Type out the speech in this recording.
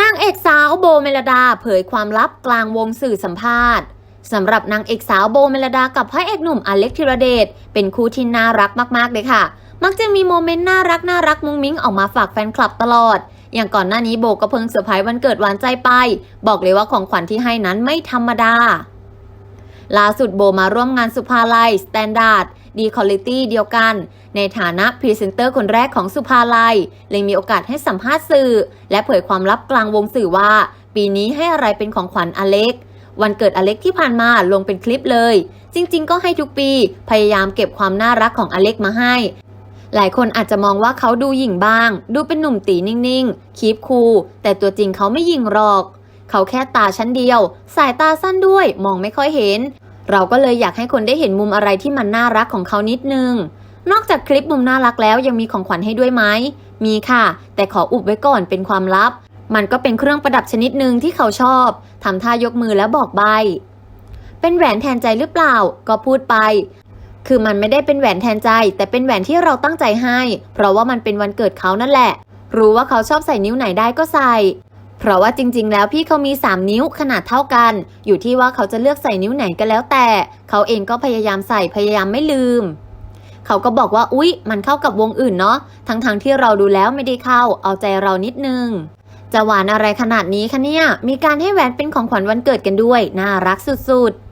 นางเอกสาวโบเมลดาเผยความลับกลางวงสื่อสัมภาษณ์สำหรับนางเอกสาวโบเมลดากับพระเอกหนุ่มอเล็กธิรเดชเป็นคู่ที่น่ารักมากๆเลยค่ะ มักจะมีโมเมนต์น่ารักน่ารักมุ้งมิ้งออกมาฝากแฟนคลับตลอด อย่างก่อนหน้านี้โบก็เพิ่งเซอร์ไพรส์วันเกิดหวานใจไป บอกเลยว่าของขวัญที่ให้นั้นไม่ธรรมดา ล่าสุดโบมาร่วมงานสุภาลัยสแตนดาร์ดดีคอลิตี้เดียวกัน ในฐานะพรีเซนเตอร์คนแรกของสุภาลัย เลยมีโอกาสให้สัมภาษณ์สื่อ และเผยความลับกลางวงสื่อว่า ปีนี้ให้อะไรเป็นของขวัญอเล็ก วันเกิดอเล็กที่ผ่านมาลงเป็นคลิปเลย จริง ๆ ก็ให้ทุกปี พยายามเก็บความน่ารักของอเล็กมาให้ หลายคนอาจจะมองว่าเขาดูหยิ่งบ้าง ดูเป็นหนุ่มตีนิ่งๆคีบคูลแต่ตัวจริงเขาไม่หยิ่งหรอกเขาแค่ตาชั้นเดียว สายตาสั้นด้วยมองไม่ค่อยเห็น เราก็เลยอยากให้คนได้เห็นมุมอะไรที่มันน่ารักของเขานิดนึง นอกจากคลิปมุมน่ารักแล้วยังมีของขวัญให้ด้วยไหม มีค่ะ แต่ขออุบไว้ก่อนเป็นความลับ มันก็เป็นเครื่องประดับชนิดหนึ่งที่เขาชอบทำท่ายกมือแล้วบอกใบ เป็นแหวนแทนใจหรือเปล่า ก็พูดไป คือมันไม่ได้เป็นแหวนแทนใจ แต่เป็นแหวนที่เราตั้งใจให้ เพราะว่ามันเป็นวันเกิดเขานั่นแหละ รู้ว่าเขาชอบใส่นิ้วไหนได้ก็ใส่ เพราะว่าจริงๆ แล้วพี่เขามี 3 นิ้วขนาดเท่ากัน อยู่ที่ว่าเขาจะเลือกใส่นิ้วไหนก็แล้วแต่ เขาเองก็พยายามใส่พยายามไม่ลืม เขาก็บอกว่าอุ๊ย มันเข้ากับวงอื่นเนาะทั้งๆที่เราดูแล้วไม่ได้เข้า เอาใจเรานิดนึง จะหวานอะไรขนาดนี้คะเนี่ย มีการให้แหวนเป็นของขวัญวันเกิดกันด้วย น่ารักสุดๆ